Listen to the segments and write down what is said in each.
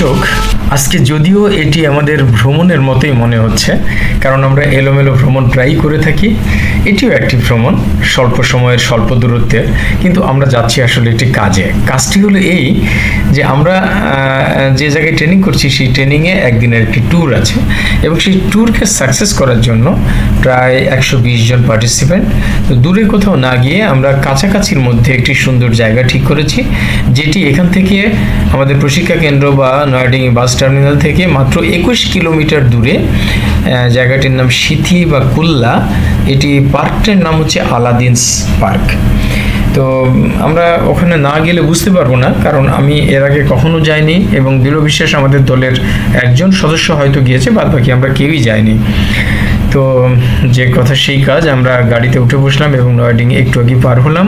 Cook. আজকে যদিও এটি আমাদের ভ্রমণের মতোই মনে হচ্ছে, কারণ আমরা এলোমেলো ভ্রমণ প্রায়ই করে থাকি। এটিও একটি ভ্রমণ, স্বল্প সময়ের, স্বল্প দূরত্বের, কিন্তু আমরা যাচ্ছি আসলে একটি কাজে। কাজটি হলো এই যে আমরা যে জায়গায় ট্রেনিং করছি, সেই ট্রেনিংয়ে একদিনের একটি ট্যুর আছে এবং সেই ট্যুরকে সাকসেস করার জন্য প্রায় একশো বিশ জন পার্টিসিপেন্ট তো দূরে কোথাও না গিয়ে আমরা কাছাকাছির মধ্যে একটি সুন্দর জায়গা ঠিক করেছি, যেটি এখান থেকে আমাদের প্রশিক্ষা কেন্দ্র বা নয়াডিঙ্গি বাস টার্মিনাল থেকে মাত্র একুশ কিলোমিটার দূরে জায়গাটির নাম সিথি বা কুল্লা। এটি পার্কটির নাম হচ্ছে আলাদিনস পার্ক। তো, আমরা ওখানে না গেলে বুঝতে পারব না, কারণ আমি এর আগে কখনো যাইনি এবং দৃঢ় বিশ্বাস আমাদের দলের একজন সদস্য হয়তো গিয়েছে বাদ বাকি আমরা কেউই যাইনি। তো, যে কথা সেই কাজ, আমরা গাড়িতে উঠে বসলাম এবং নয়াডিং একটু আগে পার হলাম।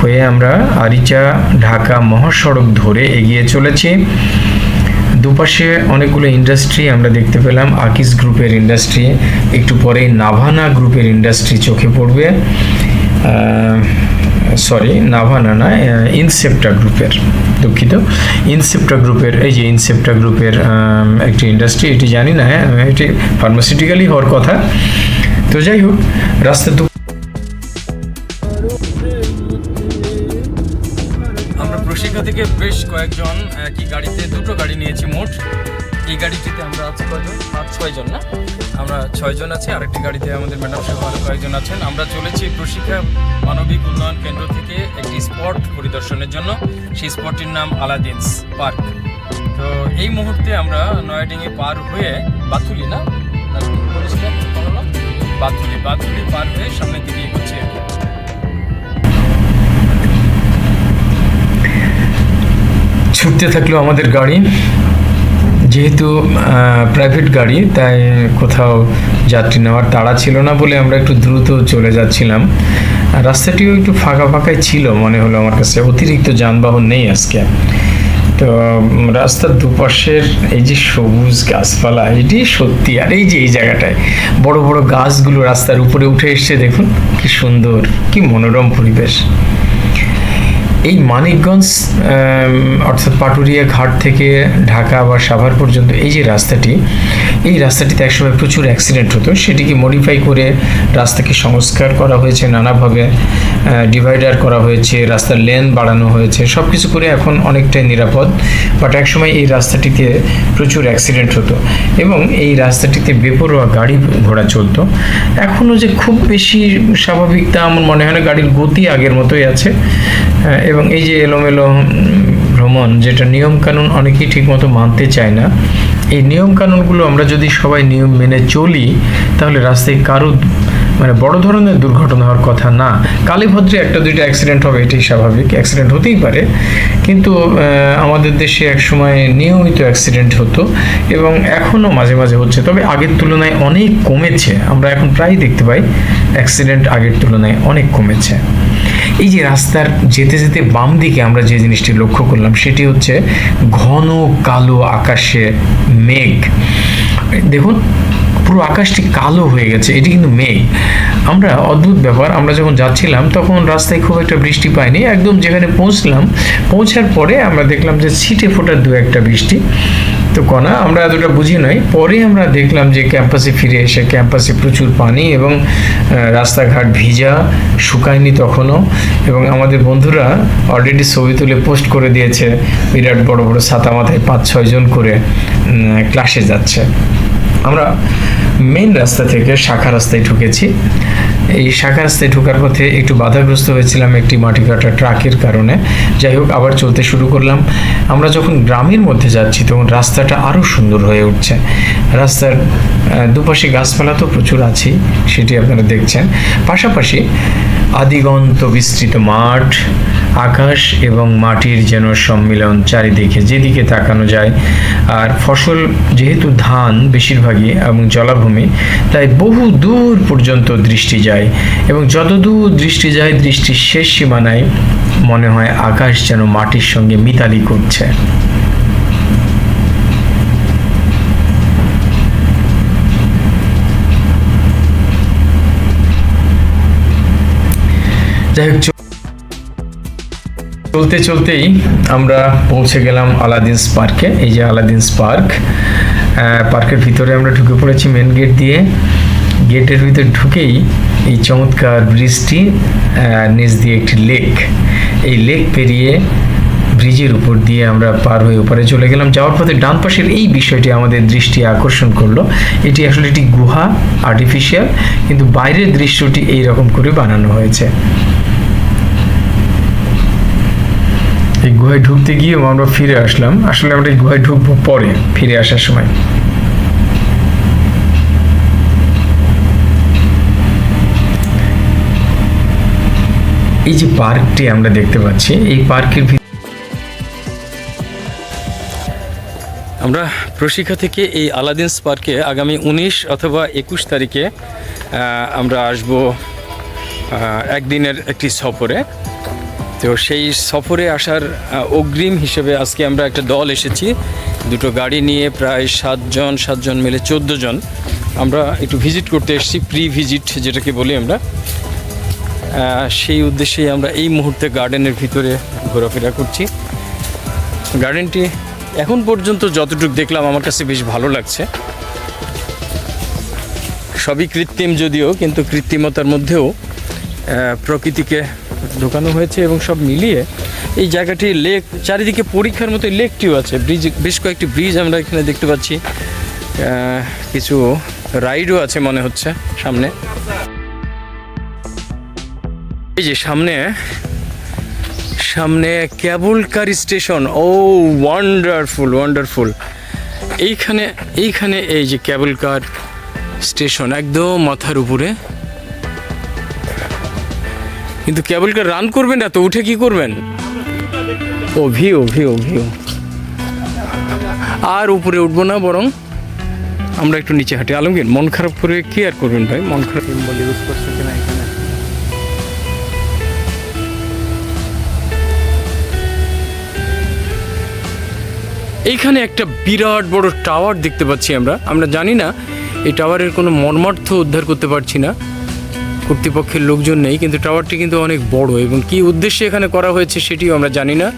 হয়ে আমরা আরিচা ঢাকা মহাসড়ক ধরে এগিয়ে চলেছি। দুপাশে অনেকগুলো ইন্ডাস্ট্রি আমরা দেখতে পেলাম। আকিস গ্রুপের ইন্ডাস্ট্রি একটু পরেই নাভানা গ্রুপের ইন্ডাস্ট্রি চোখে পড়বে। সরি নাভানা না ইনসেপ্টা গ্রুপের দুঃখিত। ইনসেপ্টা গ্রুপের এই যে ইনসেপ্টা গ্রুপের একটি ইন্ডাস্ট্রি এটি জানি না হ্যাঁ এটি ফার্মাসিউটিক্যালি হওয়ার কথা। তো যাই হোক রাস্তা প্রশিক্ষা থেকে বেশ কয়েকজন একই গাড়িতে, দুটো গাড়ি নিয়েছি মোট। এই গাড়িটিতে আমরা আছি কয়জন? পাঁচ ছয়জন না? আমরা ছয়জন আছি, আরেকটি গাড়িতে আমাদের ম্যাডাম সহ আরও কয়েকজন আছেন। আমরা চলেছি প্রশিক্ষা মানবিক উন্নয়ন কেন্দ্র থেকে একটি স্পট পরিদর্শনের জন্য। সেই স্পটটির নাম আলাদিনস পার্ক। তো এই মুহূর্তে আমরা নয়াডিঙে পার হয়ে বাথুলি না? বাথুলি বাথুলি পার হয়ে সামনের দিকে এগোচ্ছি আর থাকল আমাদের গাড়ি, যেহেতু প্রাইভেট গাড়ি, তাই কোথাও যাত্রী নেওয়ার তাড়া ছিল না বলে আমরা একটু দ্রুত চলে যাচ্ছিলাম। রাস্তাটিও একটু ফাঁকা ফাঁকাই ছিল, মনে হলো আমার কাছে অতিরিক্ত যানবাহন নেই আজকে। তো রাস্তার দুপাশের এই যে সবুজ গাছপালা, এটি সত্যি, আর এই যে এই জায়গাটায় বড় বড় গাছগুলো রাস্তার উপরে উঠে এসছে, দেখুন, কি সুন্দর, কি মনোরম পরিবেশ। এই মানিকগঞ্জ অর্থাৎ পাটুরিয়া ঘাট থেকে ঢাকা বা সাভার পর্যন্ত এই যে রাস্তাটি, এই রাস্তাটিতে একসময় প্রচুর অ্যাক্সিডেন্ট হতো। সেটিকে মডিফাই করে রাস্তাকে সংস্কার করা হয়েছে নানাভাবে। ডিভাইডার করা হয়েছে, রাস্তার লেন বাড়ানো হয়েছে সব কিছু করে এখন অনেকটাই নিরাপদ। বাট একসময় এই রাস্তাটিতে প্রচুর অ্যাক্সিডেন্ট হতো এবং এই রাস্তাটিতে বেপরোয়া গাড়ি ঘোড়া চলতো। এখনও যে খুব বেশি স্বাভাবিক তা আমার মনে হয় না, গাড়ির গতি আগের মতোই আছে। এবং এই যে এলোমেলো ভ্রমণ, যেটা নিয়মকানুন অনেকেই ঠিকমতো মানতে চায় না, এই নিয়মকানুনগুলো আমরা যদি সবাই নিয়ম মেনে চলি, তাহলে রাস্তায় কারও মানে বড় ধরনের দুর্ঘটনা হওয়ার কথা না। কালীভদ্রে একটা দুইটা অ্যাক্সিডেন্ট হবে, এটাই স্বাভাবিক। অ্যাক্সিডেন্ট হতেই পারে। কিন্তু আমাদের দেশে এক সময় নিয়মিত অ্যাক্সিডেন্ট হতো এবং এখনও মাঝে মাঝে হচ্ছে। তবে আগের তুলনায় অনেক কমেছে। আমরা এখন প্রায়ই দেখতে পাই অ্যাক্সিডেন্ট আগের তুলনায় অনেক কমেছে। এই যে রাস্তার যেতে যেতে বাম দিকে আমরা যে জিনিসটি লক্ষ্য করলাম, সেটি হচ্ছে ঘন কালো আকাশে মেঘ। দেখুন পুরো আকাশটি কালো হয়ে গেছে, এটি কিন্তু মেঘ। আমরা অদ্ভুত ব্যাপার, আমরা যখন যাচ্ছিলাম তখন রাস্তায় খুব একটা বৃষ্টি পাইনি একদম যেখানে পৌঁছলাম, পৌঁছার পরে আমরা দেখলাম যে ছিটে ফোটার দু একটা বৃষ্টি। তো কণা আমরা এতটা বুঝি নাই। পরে আমরা দেখলাম যে ক্যাম্পাসে ফিরে এসে, ক্যাম্পাসে প্রচুর পানি এবং রাস্তাঘাট ভিজা, শুকায়নি তখনও এবং আমাদের বন্ধুরা অলরেডি ছবি তুলে পোস্ট করে দিয়েছে, বিরাট বড় বড় ছাতা মাথায় পাঁচ ছয়জন করে ক্লাসে যাচ্ছে। আমরা মেন রাস্তা থেকে শাখা রাস্তায় ঢুকেছি। এই শাখা রাস্তায় ঢোকার পথে একটু বাধাগ্রস্ত হয়েছিলাম একটি মাটি কাটা ট্রাকের কারণে। যাই হোক, আবার চলতে শুরু করলাম। আমরা যখন গ্রামের মধ্যে যাচ্ছি, তখন রাস্তাটা আরও সুন্দর হয়ে উঠছে। রাস্তার দুপাশে গাছপালা তো প্রচুর আছেই, সেটি আপনারা দেখছেন। পাশাপাশি আদিগন্ত বিস্তৃত মাঠ, আকাশ এবং মাটির যেন সম্মিলন চারিদিকে যেদিকে তাকানো যায়। আর ফসল যেহেতু ধান বেশিরভাগই এবং জলাভূমি, তাই বহু দূর পর্যন্ত দৃষ্টি যায় এবং যত দূর দৃষ্টি যায়, দৃষ্টির শেষ সীমানায় মনে হয় আকাশ যেন মাটির সঙ্গে মিতালি করছে। চলতে চলতেই আমরা পৌঁছে গেলাম আলাদিনস পার্কে। এই যে আলাদিনস পার্ক পার্কের ভিতরে আমরা ঢুকে পড়েছি মেন গেট দিয়ে। গেটের ভিতরে ঢুকেই এই চমৎকার ব্রিজটি নিচ দিয়ে একটি লেক এই লেক পেরিয়ে ব্রিজের উপর দিয়ে আমরা পার হয়ে উপরে চলে গেলাম। যাওয়ার পথে ডান পাশের এই বিষয়টি আমাদের দৃষ্টি আকর্ষণ করল। এটি আসলে একটি গুহা আর্টিফিশিয়াল কিন্তু বাইরের দৃশ্যটি এই রকম করে বানানো হয়েছে। এই গুহায় ঢুকতে গিয়ে আমরা ফিরে আসলাম। আসলে আমরা এই গুহায় ঢুকবো পরে, ফিরে আসার সময়। এই যে পার্কটি আমরা দেখতে পাচ্ছি, এই পার্কের আমরা প্রশিক্ষা থেকে এই আলাদিনস পার্কে আগামী উনিশ অথবা একুশ তারিখে আমরা আসব একদিনের একটি সফরে। তো সেই সফরে আসার অগ্রিম হিসেবে আজকে আমরা একটা দল এসেছি। দুটো গাড়ি নিয়ে প্রায় সাতজন সাতজন মিলে চোদ্দ জন আমরা একটু ভিজিট করতে এসেছি প্রি ভিজিট যেটাকে বলি আমরা। সেই উদ্দেশ্যেই আমরা এই মুহূর্তে গার্ডেনের ভিতরে ঘোরাফেরা করছি। গার্ডেনটি এখন পর্যন্ত যতটুকু দেখলাম আমার কাছে বেশ ভালো লাগছে। সবই কৃত্রিম যদিও, কিন্তু কৃত্রিমতার মধ্যেও প্রকৃতিকে ঢোকানো হয়েছে এবং সব মিলিয়ে এই জায়গাটি লেক, চারিদিকে পরীক্ষার মতো লেকটিও আছে। ব্রিজ, বেশ কয়েকটি ব্রিজ আমরা এখানে দেখতে পাচ্ছি। কিছু রাইডও আছে মনে হচ্ছে সামনে। এই যে সামনে সামনে কেবল কার স্টেশন। ও ওয়ান্ডারফুল ওয়ান্ডারফুল এইখানে এইখানে এই যে কেবল কার স্টেশন, একদম মাথার উপরে। কিন্তু কেবল কার রান করবেন না তো, উঠে কি করবেন? ও ভিউ ভিউ ভিউ আর উপরে উঠবো না, বরং আমরা একটু নিচে হাঁটি। আলমগীর, মন খারাপ করে কি আর করবেন ভাই? মন খারাপ ইউজ করছে কিনা এখানে? এইখানে একটা বিরাট বড় টাওয়ার দেখতে পাচ্ছি আমরা। আমরা জানি না, এই টাওয়ারের কোনো মর্মার্থ উদ্ধার করতে পারছি না। কর্তৃপক্ষের লোকজন নেই, কিন্তু টাওয়ারটি কিন্তু অনেক বড় এবং কি উদ্দেশ্যে এখানে করা হয়েছে সেটিও আমরা জানি না।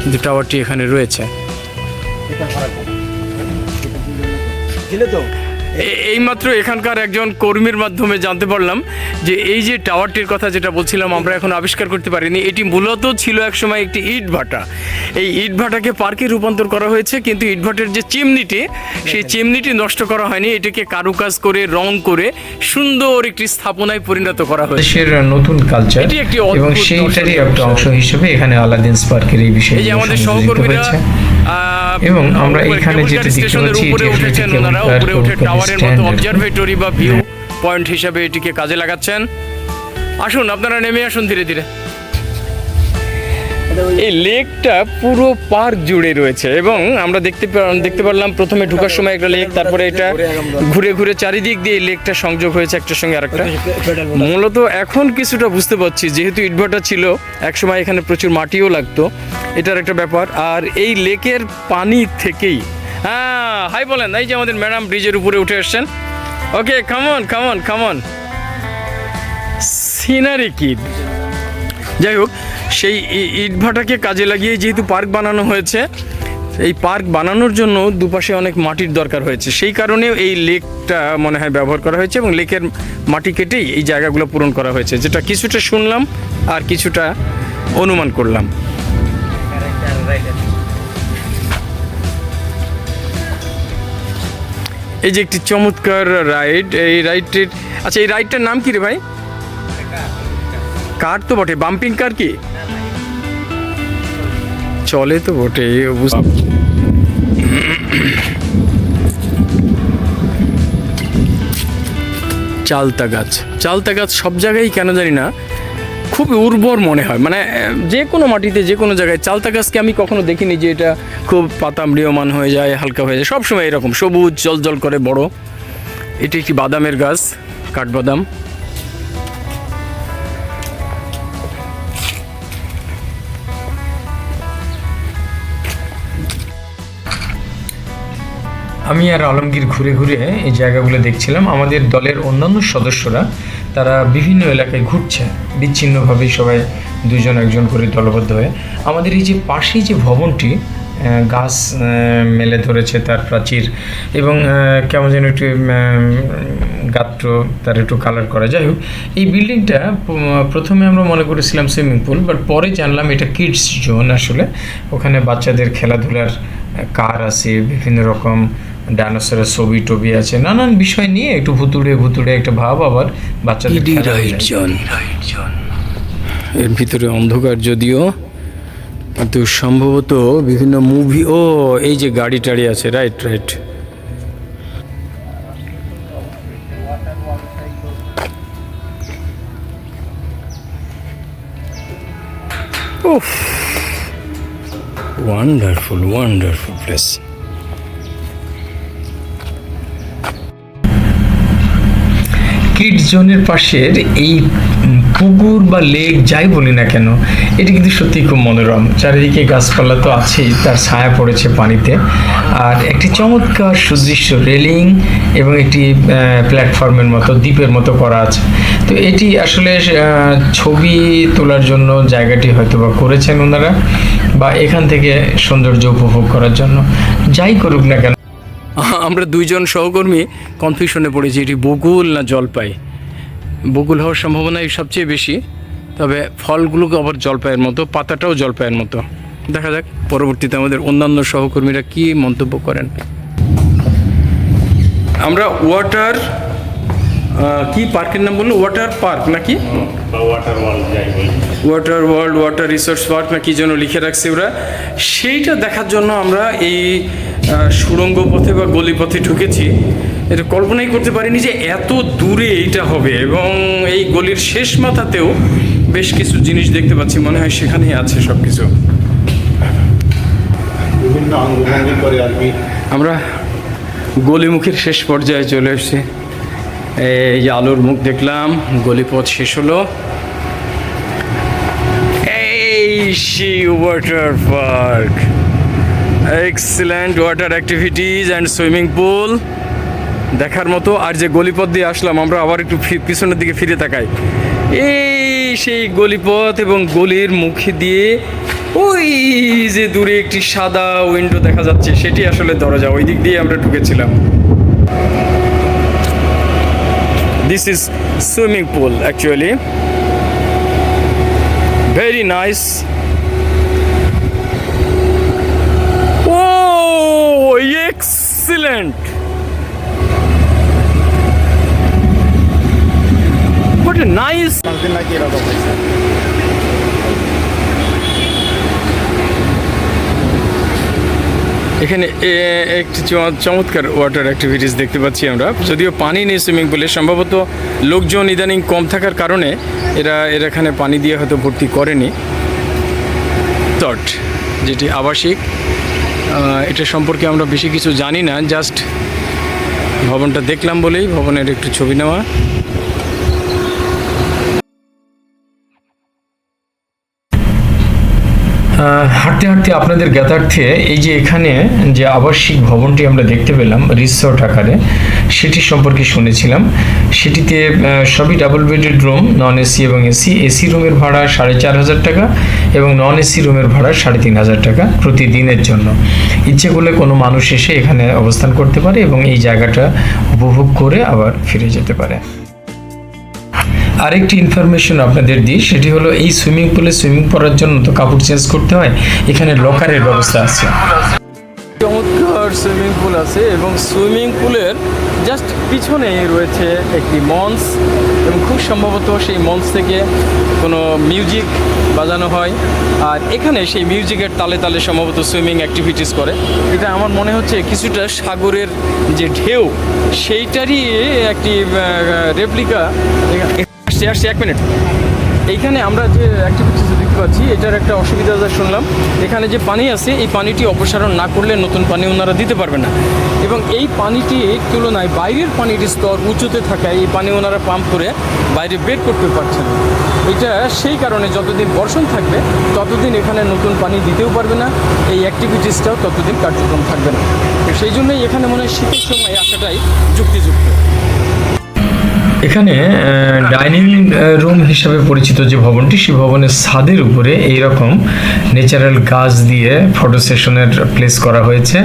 কিন্তু টাওয়ারটি এখানে রয়েছে। এইমাত্র এখানকার একজন কর্মীর মাধ্যমে জানতে পারলাম যে এই যে টাওয়ারটির কথা যেটা বলছিলাম আমরা এখন আবিষ্কার করতে পারিনি। এটি মূলত ছিল একসময় একটি ইট ভাটা। এই ইট ভাটাকে পার্কে রূপান্তর করা হয়েছে কিন্তু ইট ভাটার যে চিমনিটি সেই চিমনিটি নষ্ট করা হয়নি। এটাকে কারুকাজ করে রং করে সুন্দর একটি স্থাপনায় পরিণত করা হয়েছে। দেশের নতুন কালচার এটি একটি অদ্ভুত এবং সেইটারই একটা অংশ হিসেবে এখানে আলাদিন পার্কের এই বিষয়ে যে আমাদের সহকর্মীরা এবং আমরা এখানে যেটা দেখতে পাচ্ছি, উপরে উঠেছেন ওনারা উপরে উঠে টাওয়ারের মতো অবজারভেটরি বা ভিউ পয়েন্ট হিসেবে এটিকে কাজে লাগাচ্ছেন। আসুন আপনারা নেমে আসুন ধীরে ধীরে। এই লেকটা পুরো পার্ক জুড়ে রয়েছে এবং আমরা দেখতে দেখতে পারলাম প্রথমে ঢুকার সময় একটা লেক, তারপরে এটা ঘুরে ঘুরে চারিদিক দিয়ে এই লেকটা সংযোগ হয়েছে একটা সঙ্গে আরেকটা। মূলত এখন কিছুটা বুঝতে পারছি, যেহেতু ইটভাটা ছিল, একসময় এখানে প্রচুর মাটিও লাগতো, এটার একটা ব্যাপার। আর এই লেকের পানি থেকেই হ্যাঁ হাই বলেন, এই যে আমাদের ম্যাডাম ব্রিজের উপরে উঠে এসছেন। Okay come on come on come on scenery কি? যাই হোক সেই ইটভাটাকে কাজে লাগিয়ে যেহেতু পার্ক বানানো হয়েছে, এই পার্ক বানানোর জন্য দুপাশে অনেক মাটির দরকার হয়েছে। সেই কারণে এই লেকটা মনে হয় ব্যবহার করা হয়েছে এবং লেকের মাটি কেটেই এই জায়গাগুলো পূরণ করা হয়েছে, যেটা কিছুটা শুনলাম আর কিছুটা অনুমান করলাম। এই যে একটি চমৎকার রাইড, এই রাইডটির আচ্ছা এই রাইডটার নাম কি রে ভাই? কার তো বটে? বাম্পিং কার কি? চলে তো বটে চালতা গাছ। চালতা গাছ সব জায়গায় কেন জানি না, খুব উর্বর মনে হয়। মানে যে কোনো মাটিতে, যে কোনো জায়গায় চালতা গাছকে আমি কখনো দেখিনি যে এটা খুব পাতা ম্রিয়মান হয়ে যায়, হালকা হয়ে যায়। সবসময় এরকম, সবুজ জল জল করে বড়। এটি একটি বাদামের গাছ, কাঠবাদাম। আমি আর আলমগীর ঘুরে ঘুরে এই জায়গাগুলো দেখছিলাম। আমাদের দলের অন্যান্য সদস্যরা, তারা বিভিন্ন এলাকায় ঘুরছে। বিচ্ছিন্নভাবে সবাই দুজন একজন করে দলবদ্ধ হয়ে। আমাদের এই যে পাশে যে ভবনটি গাছ মেলে ধরেছে তার প্রাচীর এবং কেমন যেন একটু গাত্র, তার একটু কালার করা। যাই হোক, এই বিল্ডিংটা প্রথমে আমরা মনে করেছিলাম সুইমিং পুল বাট পরে জানলাম এটা কিডস জোন আসলে। ওখানে বাচ্চাদের খেলাধুলার কার আছে, বিভিন্ন রকম ডাইনোসরের ছবি টবি আছে নানান বিষয় নিয়ে একটু ভুতুড়ে ভুতুড়ে একটা ভাব আবার বাচ্চাদের। এর ভিতরে অন্ধকার যদিও কিন্তু সম্ভবত বিভিন্ন মুভি ও এই যে গাড়ি টাড়ি আছে right right. Wonderful wonderful place kid জোনের পাশের এই পুকুর বা লেক যাই বলি না কেন, এটি কিন্তু সত্যি খুব মনোরম। চারিদিকে গাছপালা তো আছেই, তার ছায়া পড়েছে পানিতে। আর একটি চমৎকার সুদৃশ্য রেলিং এবং একটি প্ল্যাটফর্মের মতো, দ্বীপের মতো করা আছে। তো এটি আসলে ছবি তোলার জন্য জায়গাটি হয়তো বা করেছেন ওনারা, বা এখান থেকে সৌন্দর্য উপভোগ করার জন্য। যাই করুক না কেন আমরা দুইজন সহকর্মী কনফিউশনে পড়েছি, এটি বকুল না জলপাই। বকুল হওয়ার সম্ভাবনাই সবচেয়ে বেশি, তবে ফলগুলোকে আবার জলপাইয়ের মতো, পাতাটাও জলপাইয়ের মতো। দেখা যাক, পরবর্তীতে আমাদের অন্যান্য সহকর্মীরা কি মন্তব্য করেন। আমরা ওয়াটার কি পার্কের নাম বলল? ওয়াটার পার্ক নাকি? Water world water resource park না কি যেন লিখে রাখছে ওরা। সেইটা দেখার জন্য আমরা এই সুড়ঙ্গ পথে বা গলি পথে ঢুকেছি এটা কল্পনাই করতে পারিনি যে এত দূরে এইটা হবে এবং এই গলির শেষ মাথাতেও বেশ কিছু জিনিস দেখতে পাচ্ছি মনে হয় সেখানেই আছে সব কিছু আমরা গলিমুখের শেষ পর্যায়ে চলে এসেছি এই আলোর মুখ দেখলাম গলিপথ শেষ হলো। এই সেই water park. Excellent water activities and swimming pool দেখার মতো আর যে গলিপথ দিয়ে আসলাম, আমরা আবার একটু পিছনের দিকে ফিরে তাকাই। এই সেই গলিপথ এবং গলির মুখে দিয়ে ওই যে দূরে একটি সাদা উইন্ডো দেখা যাচ্ছে, সেটি আসলে দরজা। ওই দিক দিয়ে আমরা ঢুকেছিলাম। This is swimming pool actually very nice O excellent নাকি এরকম এখানে একটি চমৎকার ওয়াটার অ্যাক্টিভিটিস দেখতে পাচ্ছি আমরা। যদিও পানি নেই সুইমিং পুলে সম্ভবত লোকজন ইদানিং কম থাকার কারণে এরা এরা এখানে পানি দিয়ে হয়তো ভর্তি করেনি। তট যেটি আবাসিক। এটা সম্পর্কে আমরা বেশি কিছু জানি না জাস্ট ভবনটা দেখলাম বলেই ভবনের একটু ছবি নেওয়া। হাঁটতে হাঁটতে আপনাদের জ্ঞাতার্থে এই যে এখানে যে আবাসিক ভবনটি আমরা দেখতে পেলাম রিসোর্ট আকারে, সেটি সম্পর্কে শুনেছিলাম। সেটিতে সবই double bedded room non AC এবং এসি এসি রুমের ভাড়া সাড়ে চার হাজার টাকা এবং নন এসি রুমের ভাড়া সাড়ে তিন হাজার টাকা প্রতিদিনের জন্য। ইচ্ছে করলে কোনো মানুষ এসে এখানে অবস্থান করতে পারে এবং এই জায়গাটা উপভোগ করে আবার ফিরে যেতে পারে। আরেকটি ইনফরমেশন আপনাদের দিই, সেটি হলো এই সুইমিং পুলে সুইমিং করার জন্য তো কাপড় চেঞ্জ করতে হয়, এখানে লকারের ব্যবস্থা আছে। চমৎকার সুইমিং পুল আছে এবং সুইমিং পুলের জাস্ট পিছনে রয়েছে একটি মঞ্চ এবং খুব সম্ভবত সেই মঞ্চ থেকে কোনো মিউজিক বাজানো হয়। আর এখানে সেই মিউজিকের তালে তালে সম্ভবত সুইমিং অ্যাক্টিভিটিস করে। এটা আমার মনে হচ্ছে কিছুটা সাগরের যে ঢেউ, সেইটারই একটি রেপ্লিকা আসছে আসছে এক মিনিট। এইখানে আমরা যে অ্যাক্টিভিটিস দেখতে পাচ্ছি, এটার একটা অসুবিধা যা শুনলাম, এখানে যে পানি আছে, এই পানিটি অপসারণ না করলে নতুন পানি ওনারা দিতে পারবে না। এবং এই পানিটির তুলনায় বাইরের পানির স্তর উঁচুতে থাকায় এই পানি ওনারা পাম্প করে বাইরে বের করতে পারছেন। এটা সেই কারণে যতদিন বর্ষণ থাকবে, ততদিন এখানে নতুন পানি দিতেও পারবে না, এই অ্যাক্টিভিটিসটাও ততদিন কার্যক্রম থাকবে না। সেই জন্যই এখানে মনে হয় শীতের সময় আসাটাই যুক্তিযুক্ত। এখানে ডাইনিং রুম হিসাবে পরিচিত যে ভবনটি, সেই ভবনের ছাদের উপরে এইরকম ন্যাচারাল গাছ দিয়ে ফটো সেশনের প্লেস করা হয়েছে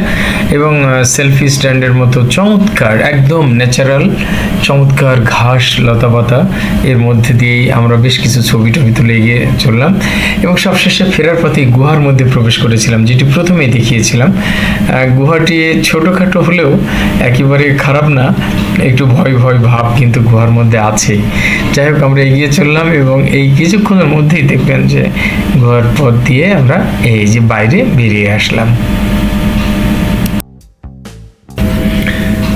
এবং সেলফি স্ট্যান্ডের মতো চমৎকার, একদম ন্যাচারাল, চমৎকার ঘাস, লতাপাতা এর মধ্যে দিয়েই আমরা বেশ কিছু ছবি টবি তুলে এগিয়ে চললাম এবং সবশেষে ফেরার পথে গুহার মধ্যে প্রবেশ করেছিলাম, যেটি প্রথমেই দেখিয়েছিলাম। গুহাটি ছোটোখাটো হলেও একেবারে খারাপ না, একটু ভয় ভয় ভাব কিন্তু গুহার মধ্যে আছে। যাই হোক, আমরা এগিয়ে চললাম এবং এই কিছুক্ষণের মধ্যেই দেখবেন যে ঘর পথ দিয়ে আমরা এই যে বাইরে বেরিয়ে আসলাম।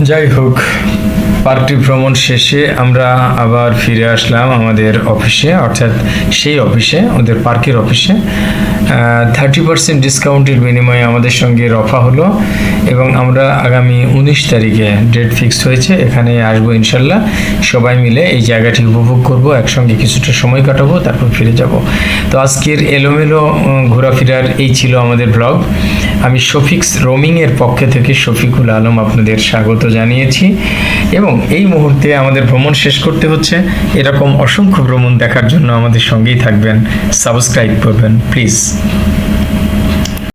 যাই হোক পার্কটি ভ্রমণ শেষে আমরা আবার ফিরে আসলাম আমাদের অফিসে, অর্থাৎ সেই অফিসে ওদের পার্কের অফিসে। থার্টি পার্সেন্ট ডিসকাউন্টের বিনিময়ে আমাদের সঙ্গে রফা হলো এবং আমরা আগামী উনিশ তারিখে ডেট ফিক্স হয়েছে। এখানে আসব ইনশাল্লাহ। সবাই মিলে এই জায়গাটি উপভোগ করব, একসঙ্গে কিছুটা সময় কাটাবো, তারপর ফিরে যাব। তো আজকের এলোমেলো ঘোরাফেরার এই ছিল আমাদের ব্লগ। আমি শফিক্স রোমিংয়ের পক্ষে থেকে শফিকুল আলম আপনাদের স্বাগত জানিয়েছি এবং এই মুহূর্তে আমাদের ভ্রমণ শেষ করতে হচ্ছে। এরকম অসংখ্য ভ্রমণ দেখার জন্য আমাদের সঙ্গেই থাকবেন। সাবস্ক্রাইব করবেন, প্লিজ।